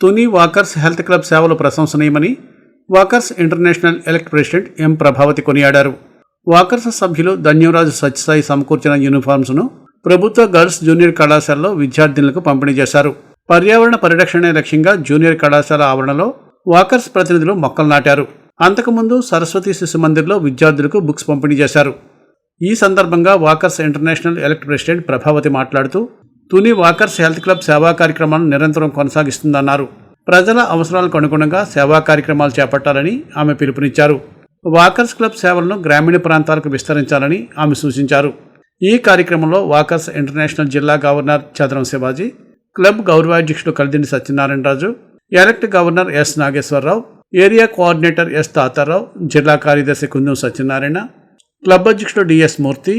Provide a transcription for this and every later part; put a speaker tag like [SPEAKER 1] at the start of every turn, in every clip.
[SPEAKER 1] Tuni walkers health club సేవలు ప్రశంసనీయమని walkers international elect president M Prabhavati కొనియాడారు. Walkers సభ్యులు ధన్యరాజు సత్యసాయి సమకూర్చిన యూనిఫామ్స్ను ప్రభుత్వ గర్ల్స్ జూనియర్ కళాశాలలో విద్యార్థినులకు పంపిణీ చేశారు. పర్యావరణ పరిరక్షణే లక్ష్యంగా జూనియర్ కళాశాల ఆవరణలో వాకర్స్ ప్రతినిధులు మొక్కలు నాటారు. అంతకుముందు సరస్వతి శిశు మందిర్లో విద్యార్థులకు బుక్స్ పంపిణీ చేశారు. ఈ సందర్భంగా walkers international elect president Prabhavati మాట్లాడుతూ తుని వాకర్స్ హెల్త్ క్లబ్ సేవా కార్యక్రమాలను నిరంతరం కొనసాగిస్తుందన్నారు. ప్రజల అవసరాలకు అనుగుణంగా సేవా కార్యక్రమాలు చేపట్టాలని ఆమె పిలుపునిచ్చారు. వాకర్స్ క్లబ్ సేవలను గ్రామీణ ప్రాంతాలకు విస్తరించాలని ఆమె సూచించారు. ఈ కార్యక్రమంలో వాకర్స్ ఇంటర్నేషనల్ జిల్లా governor Chadaram Shivaji club గౌరవాధ్యక్షుడు Kalidindi Satyanarayana Raju elect governor S Nageswara Rao area coordinator S Tata Rao జిల్లా కార్యదర్శి కుందం సత్యనారాయణ క్లబ్ అధ్యక్షుడు DS Murthy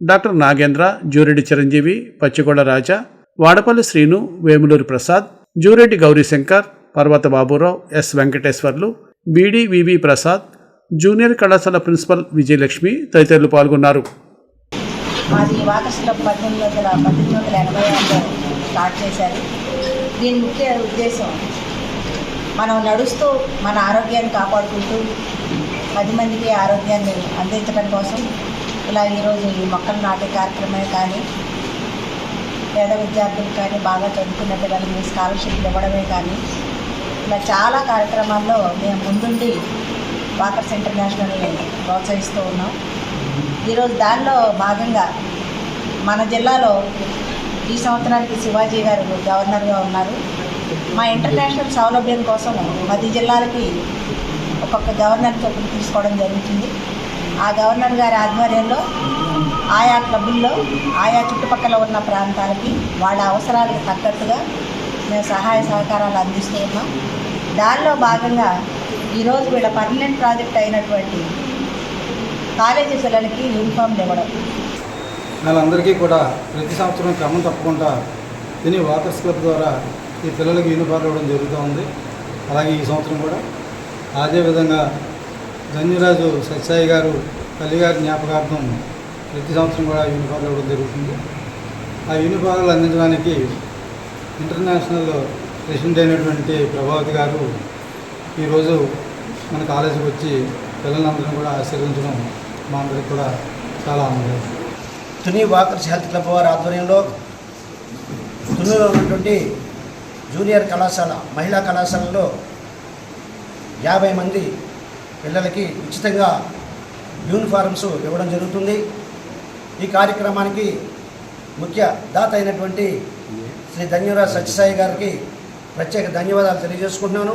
[SPEAKER 1] doctor Nagendra Jureddy Chiranjeevi Pachigonda Raja Vadapalli Srinu Vemuluri Prasad Jureddy Gowrishankar Parvatha Baburao S Venkateswarlu BDVV Prasad junior కళాశాల principal Vijayalakshmi తదితరులు పాల్గొన్నారు.
[SPEAKER 2] మాది walkers పద్దెనిమిది వందల పద్దెనిమిది వందల ఎనభై ఆరులో స్టార్ట్ చేశారు. దీని ముఖ్య ఉద్దేశం మనం నడుస్తూ మన ఆరోగ్యాన్ని కాపాడుకుంటూ పది మందికి ఆరోగ్యాన్ని అందించడం కోసం ఇలా ఈరోజు ఈ మొక్కలు నాటే కార్యక్రమే కానీ పేద విద్యార్థులు కానీ బాగా చదువుకున్న పిల్లలకి స్కాలర్షిప్లు ఇవ్వడమే కానీ ఇలా చాలా కార్యక్రమాల్లో మేము ముందుండి వాకర్స్ ఇంటర్నేషనల్ని ప్రోత్సహిస్తూ ఉన్నాం. ఈరోజు దానిలో భాగంగా మన జిల్లాలో ఈ సంవత్సరానికి శివాజీ గారు గవర్నర్గా ఉన్నారు. మా ఇంటర్నేషనల్ సౌలభ్యం కోసం పది జిల్లాలకి ఒక్కొక్క గవర్నర్ చొప్పున తీసుకోవడం జరుగుతుంది. ఆ గవర్నర్ గారి ఆధ్వర్యంలో ఆయా క్లబ్బుల్లో ఆయా చుట్టుపక్కల ఉన్న ప్రాంతాలకి వాళ్ళ అవసరాలకు తగ్గట్టుగా మేము సహాయ సహకారాలు అందిస్తూ ఉన్నాం. దానిలో భాగంగా ఈరోజు వీళ్ళ పర్మనెంట్ ప్రాజెక్ట్ అయినటువంటి కాలేజీ పిల్లలకి యూనిఫామ్లు ఇవ్వడం.
[SPEAKER 3] వాళ్ళందరికీ కూడా ప్రతి సంవత్సరం క్రమం తప్పకుండా తిని వాకర్స్ క్లబ్ ద్వారా ఈ పిల్లలకి యూనిఫామ్ ఇవ్వడం జరుగుతూ ఉంది. అలాగే ఈ సంవత్సరం కూడా అదేవిధంగా ధన్యరాజు సత్సాయి గారు తల్లి గారి జ్ఞాపకార్థం ప్రతి సంవత్సరం కూడా యూనిఫామ్ ఇవ్వడం జరుగుతుంది. ఆ యూనిఫామ్లు అందించడానికి ఇంటర్నేషనల్ ప్రెసిడెంట్ అయినటువంటి ప్రభావతి గారు ఈరోజు మన కాలేజీకి వచ్చి పిల్లలందరినీ కూడా ఆశీర్వించడం మా అందరికి కూడా చాలా ఆనందం.
[SPEAKER 4] తుని వాకర్స్ హెల్త్ క్లబ్ వారి ఆధ్వర్యంలో తునిలో ఉన్నటువంటి జూనియర్ కళాశాల మహిళా కళాశాలలో యాభై మంది పిల్లలకి ఉచితంగా యూనిఫార్మ్స్ ఇవ్వడం జరుగుతుంది. ఈ కార్యక్రమానికి ముఖ్య దాత అయినటువంటి శ్రీ ధన్యరాజ్ సత్యసాయి గారికి ప్రత్యేక ధన్యవాదాలు తెలియజేసుకుంటున్నాను.